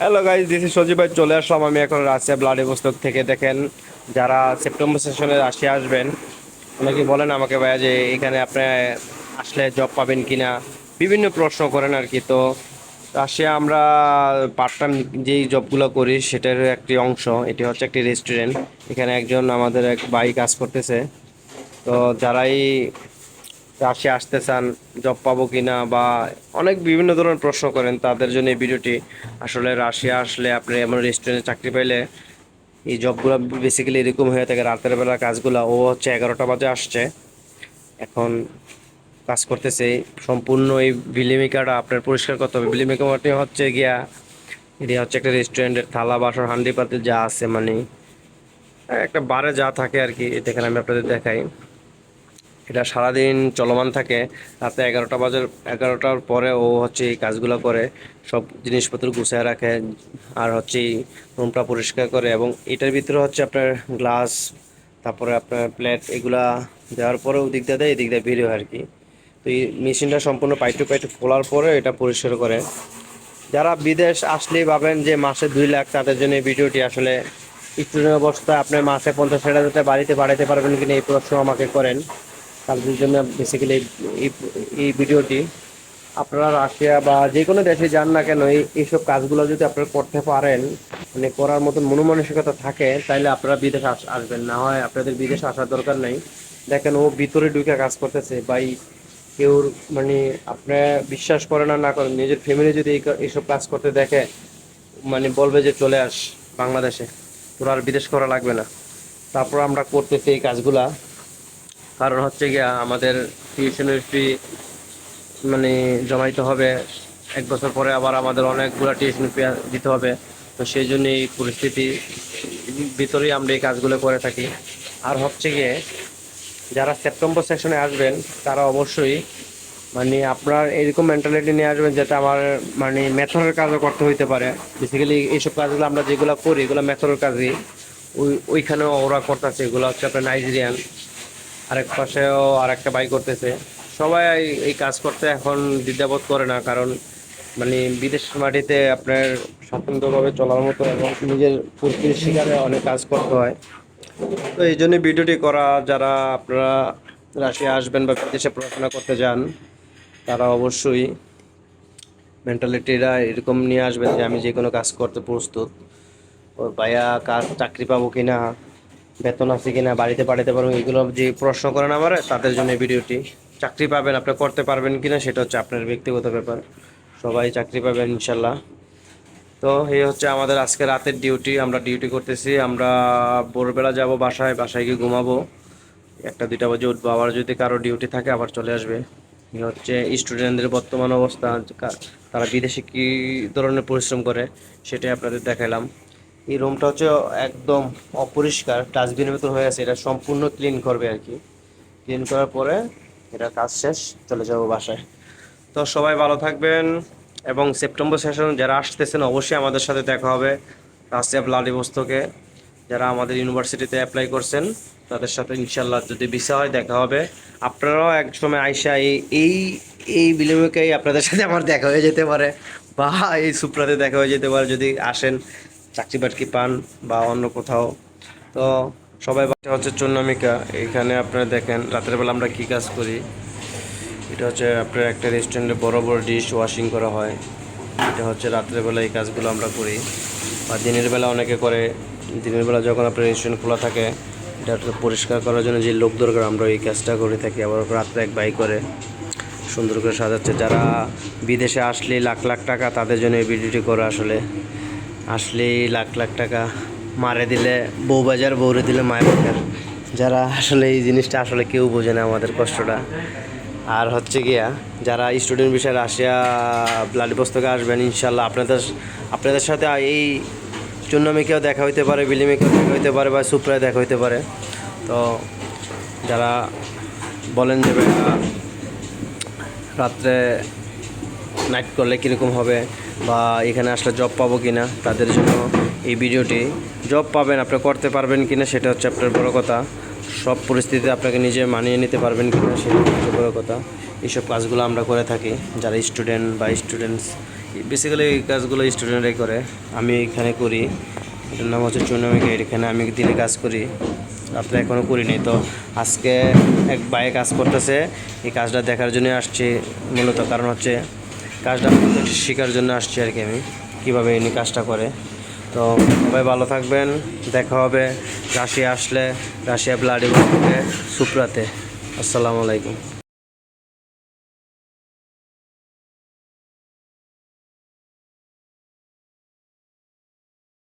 Hello guys this সজীব ভাই চলে আসলাম আমি এখন রাশিয়া ব্লাডি পুস্তক থেকে। দেখেন, যারা সেপ্টেম্বর সেশনে রাশিয়া আসবেন, অনেকে বলেন আমাকে ভাইয়া যে এখানে আপনি আসলে জব পাবেন কিনা। বিভিন্ন প্রশ্ন করেন আর কি। তো রাশিয়া আমরা পার্ট টাইম যেই জবগুলো করি, সেটার একটি অংশ। এটি হচ্ছে একটি রেস্টুরেন্ট এখানে একজন আমাদের এক ভাই কাজ করতেছে। তো যারাই রাশিয়া আসতে চান জব পাবো কিনা বা অনেক বিভিন্ন ধরনের প্রশ্ন করেন, তাদের জন্য এই ভিডিওটি আসলে রাশিয়া আসলে আপনি এমন রেস্টুরেন্টে চাকরি পাইলে এই জবগুলো বেসিক্যালি এরকম হয়ে থাকে, রাতের বেলা কাজগুলো, ও হচ্ছে এগারোটা বাজে আসছে। এখন কাজ করতেছে, সম্পূর্ণ এই বিলিমিকাটা আপনার পরিষ্কার করতে হবে। বিলিমিকা মানে হচ্ছে গিয়া, এটি হচ্ছে একটা রেস্টুরেন্টের থালা, বাসন হান্ডি পাতিল যা আছে মানে একটা বারে যা থাকে আর কি এখানে আমি আপনাদের দেখাই। এটা সারাদিন চলমান থাকে। রাতে এগারোটা বাজার এগারোটার পরে ও হচ্ছে এই কাজগুলো করে, সব জিনিসপত্র গুছিয়ে রাখে আর হচ্ছে রুমটা পরিষ্কার করে এবং এটার ভিতরে হচ্ছে আপনার গ্লাস, তারপরে আপনার প্লেট এগুলা দেওয়ার পরে ওদিক দিয়ে দেয়, এদিক দিয়ে ভিড় হয় আর কি। তো এই মেশিনটা সম্পূর্ণ পাইটু পাইটু খোলার পরে এটা পরিষ্কার করে। যারা বিদেশ আসলেই ভাবেন যে মাসে দুই লাখ তাদের জন্য ভিডিওটি আসলে স্টুডেন্ট অবস্থায় আপনি মাসে পঞ্চাশ হাজার বাড়িতে বাড়াইতে পারবেন কিনা এই প্রশ্ন আমাকে করেন। তাদের জন্য বেসিক্যালি এই এই ভিডিওটি আপনারা রাশিয়া বা যে কোনো দেশে যান না কেন, এই, এইসব কাজগুলো যদি আপনারা করতে পারেন মানে করার মতন মনোমানসিকতা থাকে তাহলে আপনারা বিদেশ আস- আসবেন। না হয় আপনাদের বিদেশ আসার দরকার নেই। দেখেন ও ভিতরে ঢুকে কাজ করতেছে। বাই কেউ মানে আপনি বিশ্বাস করেন আর না করেন নিজের ফ্যামিলি যদি এইসব কাজ করতে দেখে মানে বলবে যে চলে আস বাংলাদেশে। তোর আর বিদেশ করা লাগবে না। তারপর আমরা করতেছি এই কাজগুলা। কারণ হচ্ছে গিয়া আমাদের টিউশনের ফি মানে জমাইতে হবে। এক বছর পরে আবার আমাদের অনেকগুলো টিউশন ফি দিতে হবে। তো সেই জন্য এই পরিস্থিতি ভিতরেই আমরা এই কাজগুলো করে থাকি। আর হচ্ছে গিয়ে যারা সেপ্টেম্বর সেকশনে আসবেন, তারা অবশ্যই মানে আপনার এরকম মেন্টালিটি নিয়ে আসবেন যেটা আমার মানে মেথডের কাজও করতে হইতে পারে। বেসিক্যালি এইসব কাজগুলো আমরা যেগুলো করি, এগুলো মেথডের কাজই। ওই ওইখানেও ওরা করতেছে, এগুলো হচ্ছে আপনার নাইজেরিয়ান আরেক পাশেও আরেকটা বাই করতেছে। সবাই এই কাজ করতে এখন দ্বিধাবোধ করে না, কারণ মানে বিদেশ মাটিতে আপনার স্বতন্ত্রভাবে চলার মতো এবং নিজের পরিস্থিতির শিকারে অনেক কাজ করতে হয়। তো এই জন্য ভিডিওটি করা, যারা আপনারা রাশিয়া আসবেন বা বিদেশে পড়াশোনা করতে যান, তারা অবশ্যই মেন্টালিটিরা এরকম নিয়ে আসবেন যে আমি যে কোনো কাজ করতে প্রস্তুত। ও ভাইয়া কাজ চাকরি পাবো কিনা বেতন আছে কিনা, বাড়িতে পাঠাতে পারব, এগুলো যে প্রশ্ন করেন আমার, তাদের জন্য ভিডিওটি। চাকরি পাবেন, আপনি করতে পারবেন কিনা, সেটা হচ্ছে আপনার ব্যক্তিগত ব্যাপার। সবাই চাকরি পাবেন, ইনশাল্লাহ। তো এই হচ্ছে আমাদের আজকে রাতের ডিউটি, আমরা ডিউটি করতেছি, আমরা ভোরবেলা যাব বাসায় বাসায় গিয়ে ঘুমাবো। একটা, দুইটা বাজে উঠবো, আবার যদি কারও ডিউটি থাকে, আবার চলে আসবে। এই হচ্ছে স্টুডেন্টদের বর্তমান অবস্থা তারা বিদেশে কী ধরনের পরিশ্রম করে, সেটাই আপনাদের দেখালাম এই রুমটা হচ্ছে একদম অপরিষ্কার ডাস্টবিনের ভেতর হয়ে আছে, এটা সম্পূর্ণ ক্লিন করবে আর কি। ক্লিন করার পরে এটা কাজ শেষ, চলে যাব বাসায়। তো সবাই ভালো থাকবেন এবং সেপ্টেম্বর সেশন যারা আসতেছেন অবশ্যই আমাদের সাথে দেখা হবে রাশিয়া ব্লাডি পুস্তকে যারা আমাদের ইউনিভার্সিটিতে অ্যাপ্লাই করছেন, তাদের সাথে ইনশাল্লাহ যদি ভিসা হয়, দেখা হবে। আপনারাও এক সময় আইসা এই এই বিলিমিকেই আপনাদের সাথে আমার দেখা হয়ে যেতে পারে। বা এই সুপ্রাতে দেখা হয়ে যেতে পারে যদি আসেন। চাকরি বাকরি পান বা অন্য কোথাও। তো সবাই বাচ্চা হচ্ছে চন্নামিকা। এখানে আপনারা দেখেন, রাতের বেলা আমরা কী কাজ করি? এটা হচ্ছে আপনার একটা রেস্টুরেন্টে বড় বড় ডিশ ওয়াশিং করা হয়। এটা হচ্ছে রাত্রেবেলা এই কাজগুলো আমরা করি। বা দিনের বেলা অনেকে করে। দিনের বেলা যখন আপনার রেস্টুরেন্ট খোলা থাকে, এটা পরিষ্কার করার জন্য যে লোক দরকার, আমরা এই কাজটা করে থাকি। আবার রাত্রে এক বাই করে, সুন্দর করে সাজাচ্ছে। যারা বিদেশে আসলেই লাখ লাখ টাকা, তাদের জন্য এই ভিডিওটি করা আসলে। আসলেই লাখ লাখ টাকা মারে দিলে, বউ বাজার বউরে দিলে মায়ের বাজার যারা আসলে এই জিনিসটা আসলে কেউ বোঝে না আমাদের কষ্টটা। আর হচ্ছে গিয়া, যারা স্টুডেন্ট বিষয়ে রাশিয়া ব্লাডিবস্তকে আসবেন, ইনশাল্লাহ আপনাদের আপনাদের সাথে এই চুন্নামিকেও দেখা হইতে পারে বিলিমিকেও দেখা হইতে পারে বা সুপ্রায় দেখা হইতে পারে। তো যারা বলেন যে রাত্রে নাইট করলে কীরকম হবে? বা এখানে আসলে জব পাবো কি না তাদের জন্য এই ভিডিওটি জব পাবেন, আপনি করতে পারবেন কি না সেটা হচ্ছে আপনার বড় কথা। সব পরিস্থিতিতে আপনাকে নিজে মানিয়ে নিতে পারবেন কি না সেটা হচ্ছে বড় কথা। এইসব কাজগুলো আমরা করে থাকি, যারা স্টুডেন্ট বা স্টুডেন্টস বেসিক্যালি এই কাজগুলো স্টুডেন্টরাই করে। আমি এখানে করি, এটার নাম হচ্ছে চুনামি গেট এখানে আমি দিনে কাজ করি, রাত্রে এখনও করিনি তো আজকে এক বাইরে কাজ করতেছে, এই কাজটা দেখার জন্য আসছি। মূলত কারণ হচ্ছে কাজটা শেখার জন্য আসছি আর কি আমি, কীভাবে ইনি কাজটা করে। তো সবাই ভালো থাকবেন, দেখা হবে রাশিয়া আসলে, রাশিয়া ব্লাডি সুপ্রাতে। আসসালামু আলাইকুম।